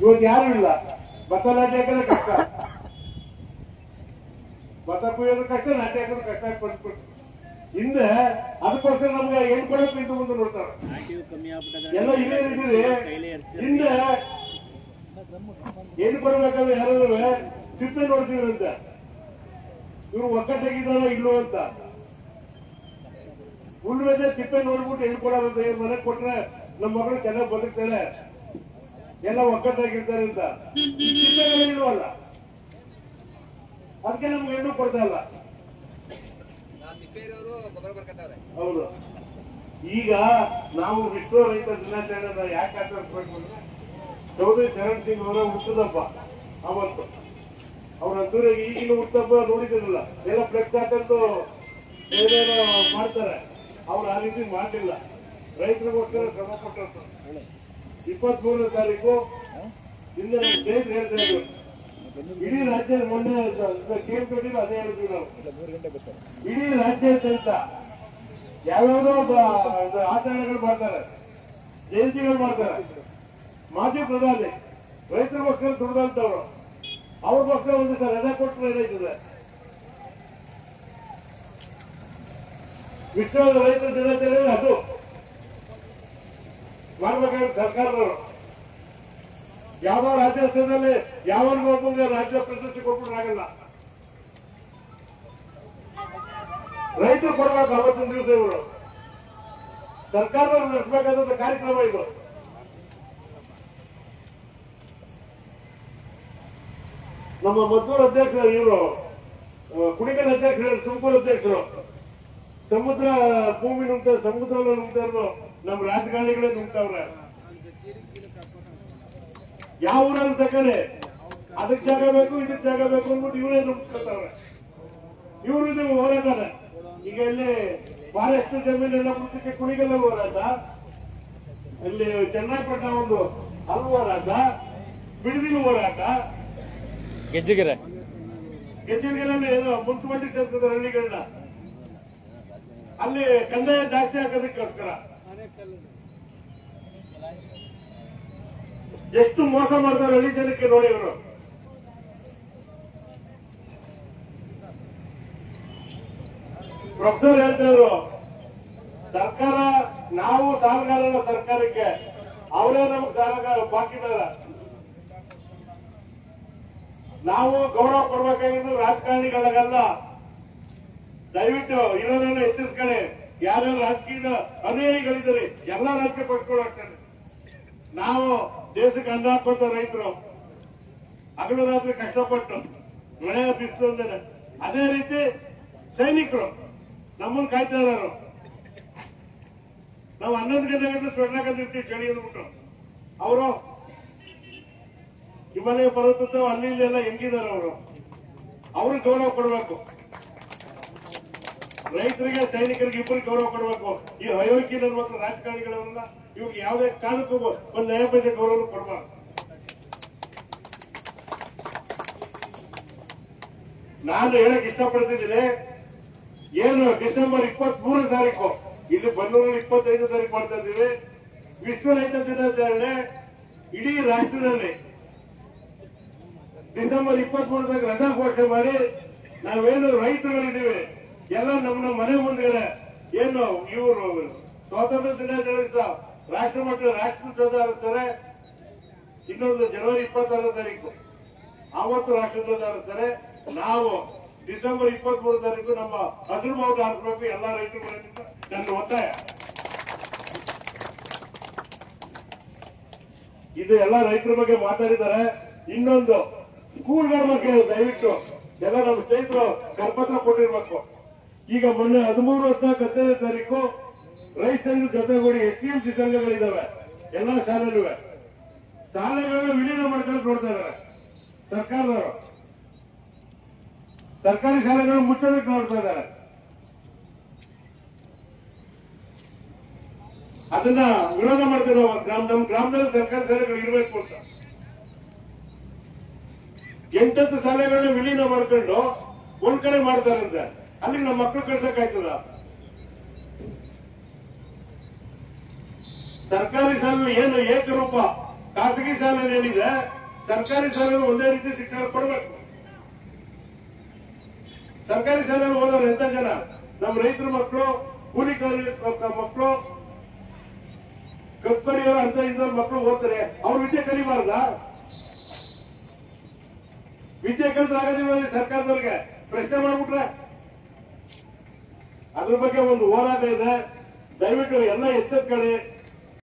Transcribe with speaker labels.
Speaker 1: ಇವತ್ತು ಯಾರು ಇಲ್ಲ ಭತ್ತ ನಾಟಿ ಹಾಕಿದ್ರೆ ಕಷ್ಟ. ಭತ್ತ ಕುಯ್ಯೋದು ಕಷ್ಟ, ನಾಟಿ ಹಾಕೋದು ಕಷ್ಟ ಪಡ್ಬಿಟ್ಟು ಹಿಂದೆ ಅದಕ್ಕೋಸ್ಕರ ನಮ್ಗೆ ಏನ್ ಕೊಡೋಕೆ ಇದು ಮುಂದೆ ನೋಡ್ತಾರೆ. ಎಲ್ಲ ಇದೇ ಇದ್ದೀರಿ. ಹಿಂದೆ ಏನು ಕೊಡ್ಬೇಕಾದ್ರೆ ಯಾರು ನೋಡ್ತೀವಿ ಅಂತ ಇವ್ರು ಒಕ್ಕಟ್ಟಾಗಿದ್ದಾರ ಇಲ್ಲೋ ಅಂತ. ಹುಲ್ಲು ತಿಪ್ಪೆ ನೋಡ್ಬಿಟ್ಟು ಏನ್ ಮನೆ ಕೊಟ್ರೆ ನಮ್ಮ ಮಗಳು ಚೆನ್ನಾಗಿ ಬದುಕ್ತಾಳೆ. ಎಲ್ಲ ಒಗ್ಗಟ್ಟಾಗಿರ್ತಾರೆ ಅಂತ. ಇಲ್ವಲ್ಲ? ಅದಕ್ಕೆ ನಮ್ಗೆ ಹೆಣ್ಣು ಕೊಡ್ತಾ ಇಲ್ಲ. ಹೌದು. ಈಗ ನಾವು ವಿಶ್ವ ರೈತ ದಿನಾಚರಣೆ ಯಾಕೆ ಆಚರಿಸ್ಬೇಕು ಅಂದ್ರೆ ಚೌಧರಿ ಚರಣ್ ಸಿಂಗ್ ಅವರ ಹುಟ್ಟದಪ್ಪ ಅವತ್ತು. ಅವ್ರ ಅದ್ದೂರಿಗೆ ಈಗಿನ ಹುಟ್ಟದಪ್ಪ ನೋಡಿದಿರಲ್ಲ ಎಲ್ಲ ಫ್ಲೆಕ್ಸ್ ಹಾಕೊಂಡು ಏನೇನೋ ಮಾಡ್ತಾರೆ. ಅವ್ರು ಆ ರೀತಿ ಮಾಡಲಿಲ್ಲ. ರೈತರಿಗೋಸ್ಕರ ಶ್ರಮ ಪಟ್ಟರು ಇಪ್ಪತ್ತ್ ಮೂರನೇ ತಾರೀಕು ಇಂದ ಸ್ನೇಹಿತರು ಹೇಳ್ತಾ ಇದ್ರು. ಇಡೀ ರಾಜ್ಯದ ಮೊನ್ನೆ ಕೇಳ್ಕೊಂಡಿದ್ದು ಅದೇ ಹೇಳಿದ್ವಿ ನಾವು. ಇಡೀ ರಾಜ್ಯಾದ್ಯಂತ ಯಾವ್ಯಾವುದೋ ಆಚರಣೆಗಳು ಮಾಡ್ತಾರೆ. ಜಯಂತಿಗಳು ಮಾಡ್ತಾರೆ. ಮಾಜಿ ಪ್ರಧಾನಿ, ರೈತರ ರೈತರಿಗೋಸ್ಕರ ದುಡ್ದಂತವ್ರು ಪಕ್ಷ ಒಂದು ರಜೆ ಕೊಟ್ಟರೆ ಏನಾಯ್ತದೆ? ವಿಶ್ವದ ರೈತರ ದಿನಾಚರಣೆ ಅದು. ಮಾಡ್ಬೇಕಾದ್ರೆ ಸರ್ಕಾರದವರು ಯಾವ ರಾಜ್ಯೋತ್ಸವದಲ್ಲಿ ಯಾವಾಗ ಒಬ್ಬನಿಗೆ ರಾಜ್ಯ ಪ್ರಶಸ್ತಿ ಕೊಟ್ಬಿಟ್ರೆ ಆಗಲ್ಲ ರೈತರು ಕೊಡಬೇಕು ಅವತ್ತಿನ ದಿವಸ ಇವರು. ಸರ್ಕಾರದವರು ನಡೆಸಬೇಕಾದಂತ ಕಾರ್ಯಕ್ರಮ ಇದು. ನಮ್ಮ ಮದ್ದೂರು ಅಧ್ಯಕ್ಷರು ಇವರು ಕುಣಿಗಲ್ ಅಧ್ಯಕ್ಷರು, ತುಮಕೂರು ಅಧ್ಯಕ್ಷರು. ಸಮುದ್ರ ಭೂಮಿ ನುಗ್ತ ಸಮುದ್ರ ನುಗ್ತಾರೋ ನಮ್ಮ ರಾಜಕಾರಣಿಗಳೇ ನುಗ್ತಾವ್ರ ಯಾವ ಊರಲ್ಲಿ ತಗೊಳ್ಳಿ? ಅದಕ್ ಜಾಗ ಬೇಕು ಇದಕ್ ಜಾಗ ಬೇಕು ಅಂದ್ಬಿಟ್ಟು ಇವರೇ ನುಗ್ಸ್ಕೊತಾವ್ರೆ ಇವ್ರ ಇದು ಹೋರಾಟನೆ. ಈಗ ಇಲ್ಲಿ ಫಾರೆಸ್ಟ್ ಜಮೀನೆಲ್ಲ ಮುಟ್ಟಕ್ಕೆ ಕುಣಿಗಲ್ಲ ಹೋರಾಟ. ಇಲ್ಲಿ ಚನ್ನಪಟ್ಟಣ ಒಂದು ಅಲ್ಲಿ ಹೋರಾಟ ಬಿಡದಿಲು ಹೋರಾಟ.
Speaker 2: ಗೆಜ್ಜಿಗೆರೆ.
Speaker 1: ಗೆಜ್ಜಿಗೆರಲ್ಲಿ ಏನು ಮುನ್ಸಿಪಾಲಿಟಿ ಸೇರ್ತಿದ್ದಾರೆ ಹಳ್ಳಿಗಳನ್ನ. ಅಲ್ಲಿ ಕಂದಾಯ ಜಾಸ್ತಿ ಹಾಕೋದಕ್ಕೋಸ್ಕರ. ಎಷ್ಟು ಮೋಸ ಮಾಡ್ತಾರೆ ಹಳ್ಳಿ ಜನಕ್ಕೆ ನೋಡಿ ಅವರು ಪ್ರೊಫೆಸರ್ ಹೇಳ್ತಾ ಸರ್ಕಾರ, ನಾವು ಸಾಲಗಾರರ ಸರ್ಕಾರಕ್ಕೆ, ಅವರೇ ನಮ್ಗೆ ಸಾಲಗಾರ ಬಾಕಿದಾರ ನಾವು ಗೌರವ ಕೊಡ್ಬೇಕಾಗಿದ್ದು ರಾಜಕಾರಣಿಗಳಿಗಲ್ಲ. ದಯವಿಟ್ಟು ಇರೋದನ್ನ ಎಚ್ಚರಿಸ್ಕೊಳ್ಳಿ. ಯಾರ್ಯಾರು ರಾಜಕೀಯದ ಅನುಯಾಯಿಗಳಿದ್ದಾರೆ, ಎಲ್ಲ ರಾಜಕೀಯ ಪಡ್ಕೊಳ್ಳೋಗ್ತಾರೆ ನಾವು ದೇಶಕ್ಕೆ ಅನ್ನ ಹಾಕೋತ ರೈತರು, ಹಗಲು ರಾತ್ರಿ ಕಷ್ಟಪಟ್ಟು ಮಳೆ ಬಿಸಿಲು ಅಂದರೆ ಅದೇ ರೀತಿ ಸೈನಿಕರು, ನಮ್ಮನ್ನು ಕಾಯ್ತಾ ಇದಾರು ನಾವು ಹನ್ನೊಂದು ಗಂಟೆ ಗಂಟೆ ಸ್ವೆಟರ್ ಹಾಕೊಂಡಿರ್ತೀವಿ ಚಳಿ ಅಂದ್ಬಿಟ್ಟು ಅವರು ಹಿಮಾಲಯ ಪರ್ವತ ಅಲ್ಲಿ ಎಲ್ಲ ಹೆಂಗಿದ್ದಾರೆ ಅವರು? ಅವ್ರಿಗೆ ಗೌರವ ಕೊಡಬೇಕು. ರೈತರಿಗೆ, ಸೈನಿಕರಿಗೆ ಇಬ್ಬರಿಗೆ ಗೌರವ ಕೊಡಬೇಕು. ಈ ಅಯೋಗ್ಯ ನನ್ನ ರಾಜಕಾರಣಿಗಳವರೆಲ್ಲ ಇವ್ರಿಗೆ ಯಾವುದೇ ಕಾಲಕ್ಕೂ ಒಂದು ನ್ಯಾಯ ಪೈಸೆ ಗೌರವ ಕೊಡಬಾರ್ದು. ನಾನು ಹೇಳಕ್ ಇಷ್ಟಪಡ್ತಿದ್ದೀನಿ, ಏನು ಡಿಸೆಂಬರ್ ಇಪ್ಪತ್ತ್ ಮೂರನೇ ತಾರೀಕು, ಇಲ್ಲಿ ಬನ್ನೂರಲ್ಲಿ ಇಪ್ಪತ್ತೈದು ತಾರೀಕು ಮಾಡ್ತಾ ಇದ್ದೀವಿ. ವಿಶ್ವ ರೈತ ದಿನಾಚರಣೆ ಇಡೀ ರಾಷ್ಟ್ರದಲ್ಲಿ ಡಿಸೆಂಬರ್ ಇಪ್ಪತ್ತ್ ಮೂರದಾಗ ರಜಾ ಘೋಷಣೆ ಮಾಡಿ ನಾವೇನು ರೈತರುಗಳಿದ್ದೀವಿ ಎಲ್ಲ ನಮ್ಮ ನಮ್ಮ ಮನೆ ಮುಂದೆ ಏನು ಇವರು ಸ್ವಾತಂತ್ರ್ಯ ದಿನಾಚರಣೆ ರಾಷ್ಟ್ರ ಮಟ್ಟದ ರಾಷ್ಟ್ರ ಧ್ವಜ ಹಾರಿಸ್ತಾರೆ. ಇನ್ನೊಂದು ಜನವರಿ ಇಪ್ಪತ್ತಾರನೇ ತಾರೀಕು. ಆವತ್ತು ರಾಷ್ಟ್ರಧ್ವಜ ಹಾರಿಸ್ತಾರೆ. ನಾವು ಡಿಸೆಂಬರ್ ಇಪ್ಪತ್ತ್ ಮೂರು ತಾರೀಕು ನಮ್ಮ ಹಸಿರು ಬಾವುಟ ಹಾರಿಸಬೇಕು ಎಲ್ಲ ರೈತರು ನನ್ನ ಒತ್ತಾಯ. ಇದು ಎಲ್ಲ ರೈತರ ಬಗ್ಗೆ ಮಾತಾಡಿದ್ದಾರೆ. ಇನ್ನೊಂದು ಸ್ಕೂಲ್ಗಳ ಬಗ್ಗೆ ದಯವಿಟ್ಟು ಎಲ್ಲ ನಮ್ಮ ಸ್ನೇಹಿತರು ಕರಪತ್ರ ಕೊಟ್ಟಿರ್ಬೇಕು. ಈಗ ಮೊನ್ನೆ ಹದಿಮೂರು ಹದಿನಾಲ್ಕು ಹದಿನೈದು ತಾರೀಕು ರೈತ ಸಂಘ ಜೊತೆಗೂಡಿ ಎಸ್ ಟಿ ಎಂ ಸಿ ಸಂಘಗಳಿದಾವೆ. ಎಲ್ಲ ಶಾಲೆಗಳು ಶಾಲೆಗಳನ್ನ ವಿಲೀನ ಮಾಡ್ಕೊಂಡು ನೋಡ್ತಾ ಇದಾರೆ. ಸರ್ಕಾರದವರು. ಸರ್ಕಾರಿ ಶಾಲೆಗಳನ್ನು ಮುಚ್ಚೋದಕ್ಕೆ ನೋಡ್ತಾ ಇದ್ದಾರೆ ಅದನ್ನ ವಿರೋಧ ಮಾಡ್ತಾರೆ ಗ್ರಾಮ ನಮ್ಮ ಗ್ರಾಮದಲ್ಲಿ ಸರ್ಕಾರಿ ಶಾಲೆಗಳು ಇರಬೇಕು ಅಂತ. ಎಂಟತ್ತು ಶಾಲೆಗಳನ್ನ ವಿಲೀನ ಮಾಡ್ಕೊಂಡು ಒಂದ್ ಕಡೆ ಮಾಡ್ತಾರಂತೆ. ಅಲ್ಲಿಗೆ ನಮ್ಮ ಮಕ್ಕಳು ಕಳ್ಸಕ್ಕಾಯ್ತದ? ಸರ್ಕಾರಿ ಶಾಲೆ ಏನು ಏಕರೂಪ? ಖಾಸಗಿ ಶಾಲೆ ಏನಿದೆ? ಸರ್ಕಾರಿ ಶಾಲೆ ಒಂದೇ ರೀತಿ ಶಿಕ್ಷಣ ಕೊಡಬೇಕು. ಸರ್ಕಾರಿ ಶಾಲೆಯಲ್ಲಿ ಓದೋರು ಎಂತ ಜನ? ನಮ್ಮ ರೈತರ ಮಕ್ಕಳು ಕೂಲಿ ಮಕ್ಕಳು ಕಪ್ಪರಿಯವರು ಅಂತ ಇದ್ದವ್ರ ಮಕ್ಕಳು ಓದ್ತಾರೆ. ಅವ್ರು ವಿದ್ಯೆ ಕಲಿಬಾರ್ದ? ವಿದ್ಯೆ ಕಲ್ತರಾಗೋದಿಲ್ಲ ಸರ್ಕಾರದವ್ರಿಗೆ? ಪ್ರಶ್ನೆ ಮಾಡ್ಬಿಟ್ರೆ? ಅದ್ರ ಬಗ್ಗೆ ಒಂದು ಹೋರಾಟ ಇದೆ. ದಯವಿಟ್ಟು ಎಲ್ಲ ಎಚ್ಚೆತ್ಕೊಳ್ಳಿ.